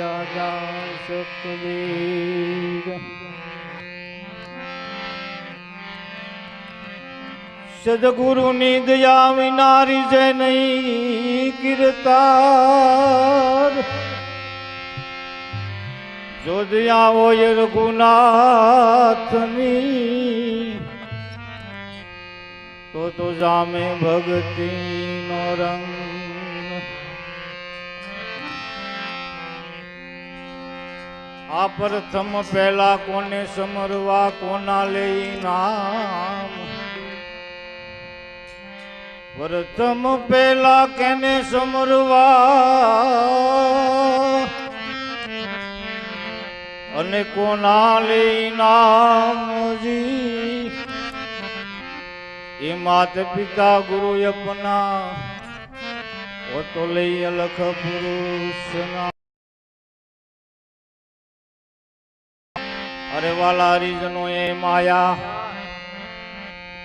રાજા સકવીર સદગુરુની દયા વિનારી છે નહીં કીર્તાર જો દયા હોય રઘુનાથની તો તો જામે ભક્તિનો રંગ આ પ્રથમ પહેલા કોને સમરવા, કોના લઈ નામ? પ્રથમ પહેલા કેને સમરવા? અને કોના લઈ નામજી એ માત પિતા ગુરુ અપના, ઓ તો લઈ અલખ પુરુષના અરે વાલા હરિજનો એ માયા.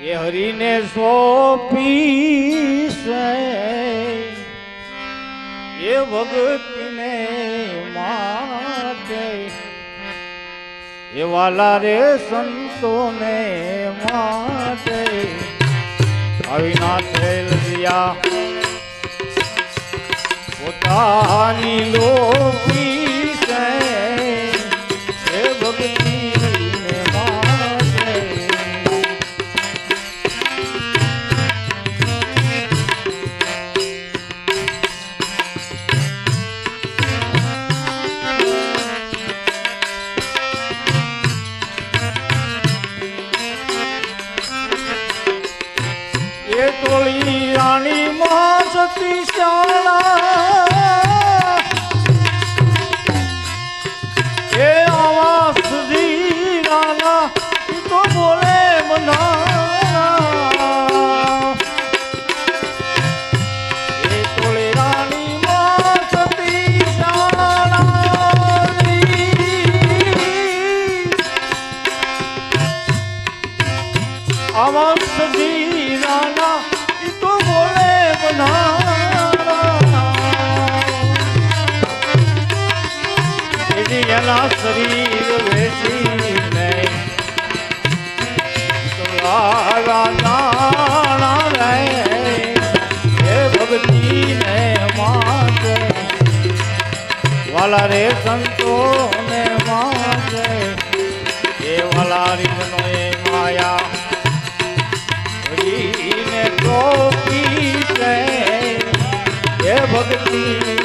એ હરીને સોંપી છે એ ભગતને માટે. એ વાલા રે સંતોને માટે. અવિનાશ દિયા પોતાની લોપી છે. એ નાણા રે સંતો ને માજે વાલા એ વાલા રીતનો એ માયા હરીને ટોપી છે એ ભક્તિને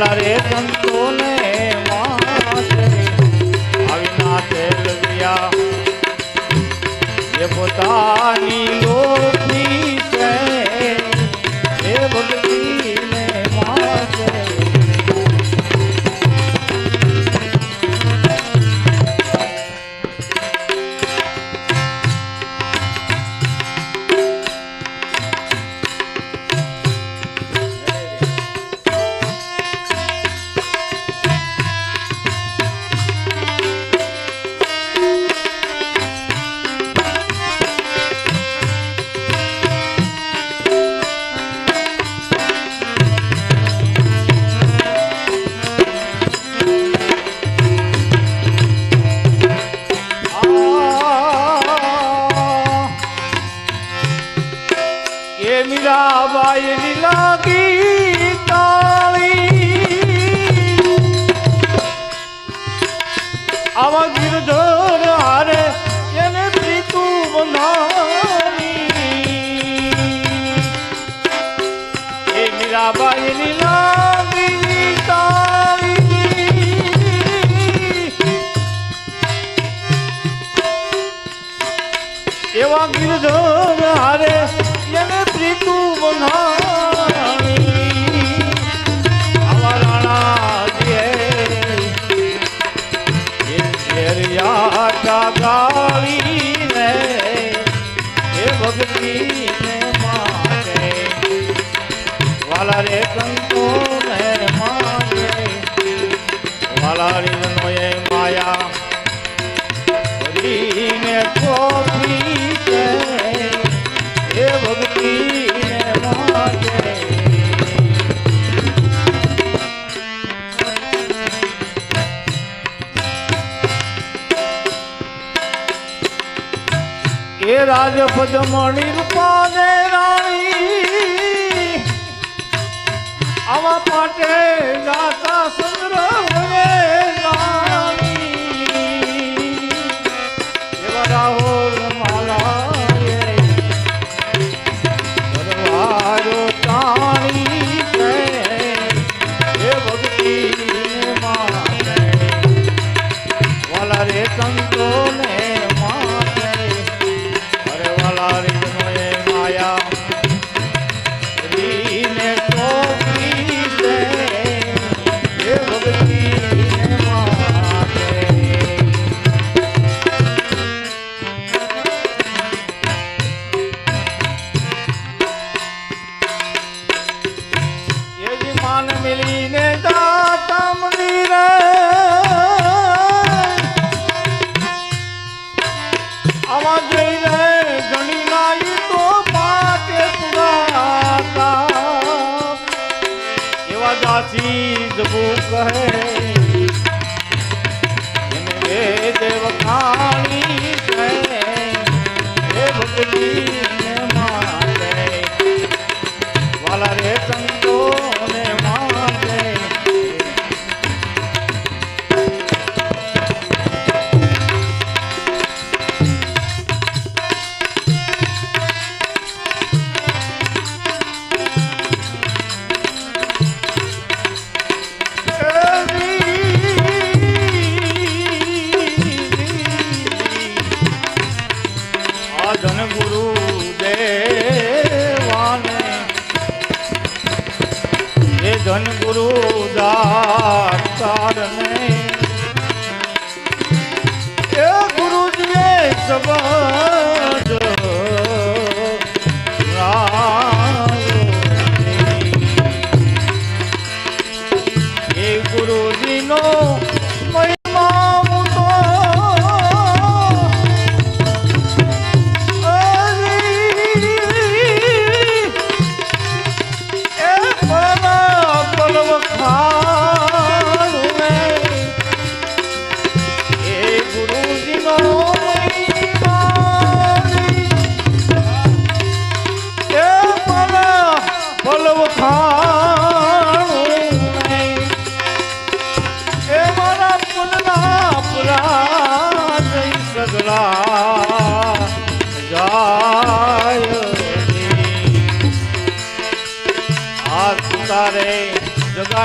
વાલા રે સંતોને અવિનાશે પોતાની લોભી એવા ગિરધર હારે એને પ્રીતુ બનાવી. આવા રાણા જે વાલા રે સંતો વાલા રે મનોય માયા કરીને કોપી છે, એ ભક્તિ રાજપદ મણી રૂપ માટે જાતા સંગ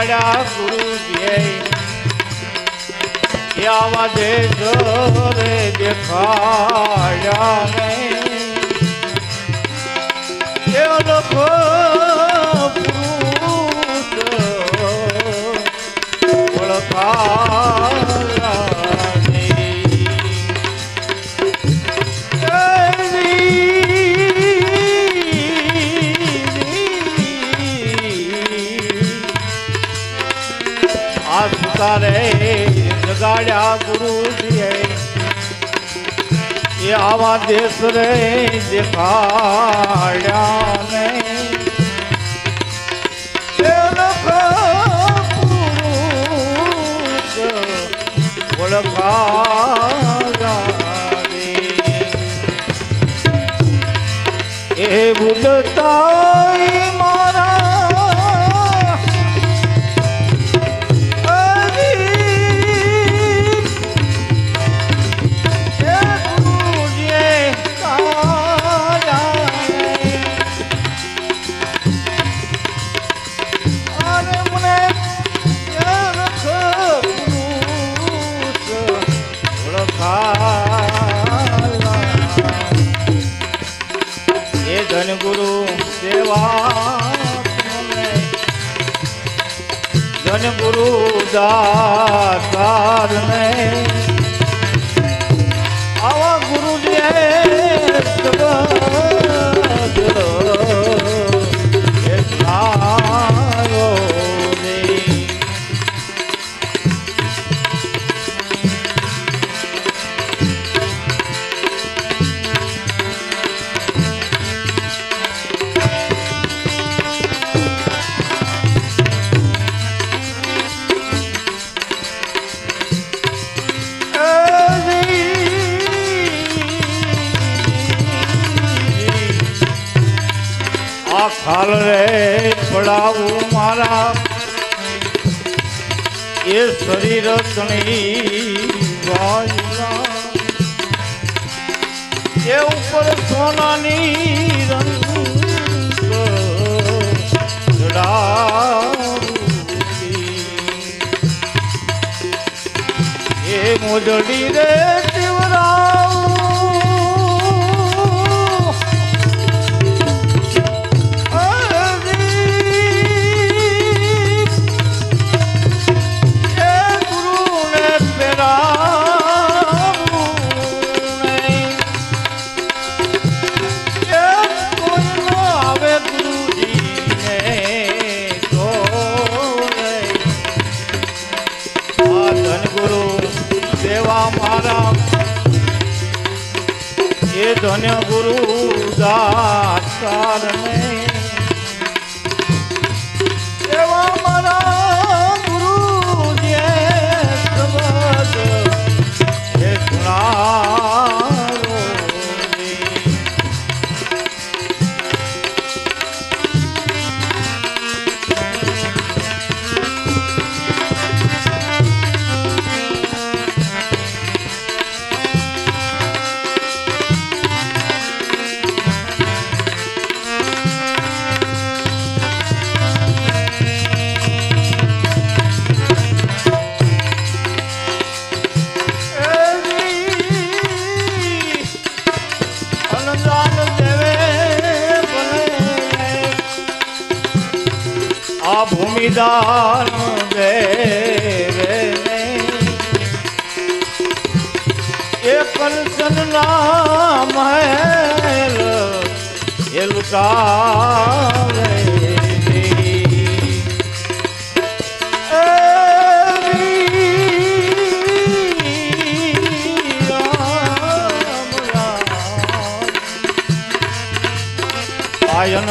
પાડ્યા ગુરુજીએ આવા દે જોરે દેખાડ્યા નહીં. લોકો વળગાડ્યા ગુરુજીએ. એ આવા દેશ રે દેખાડ્યા નહીં. વળગાડે એ બુદ્ધતા ગુરુ દાતાર નહીં ખાલ રે પડાવું મારા એ શરીર તણી એ ઉપર સોનાની રંગ. એ મોજડી રે મારા. એ ધન્ય ગુરુ દાસ ને ભૂમિદાન દેવે ને. એ કંચન નામ મહેલ એ લુટાવે આયન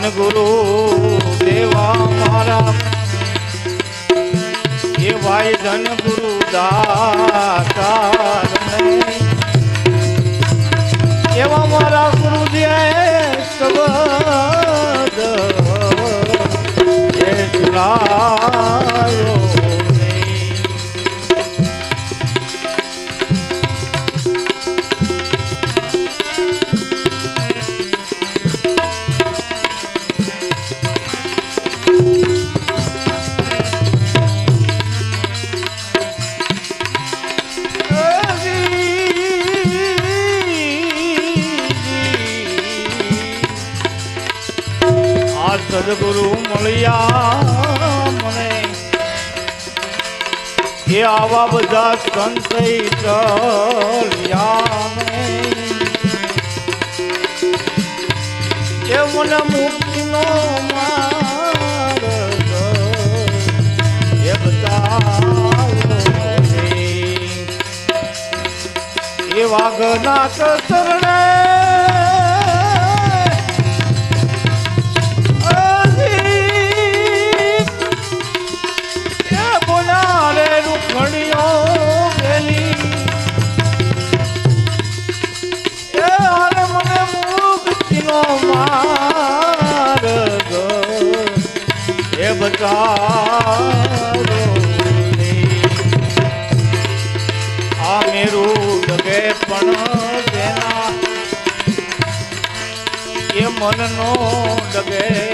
ધન ગુરુ દેવા મારા. એ ભાઈ ધન ગુરુ દાતાર એવા મારા ગુરુજી શબ્દ. એ એ આવા બધા સંશય ચલ્યા. એ મને મુક્તિનો એ બતાવ્યો એ વાઘનાથ શરણે આ મેરું ડગે પણ જેના એ મનનો ડગે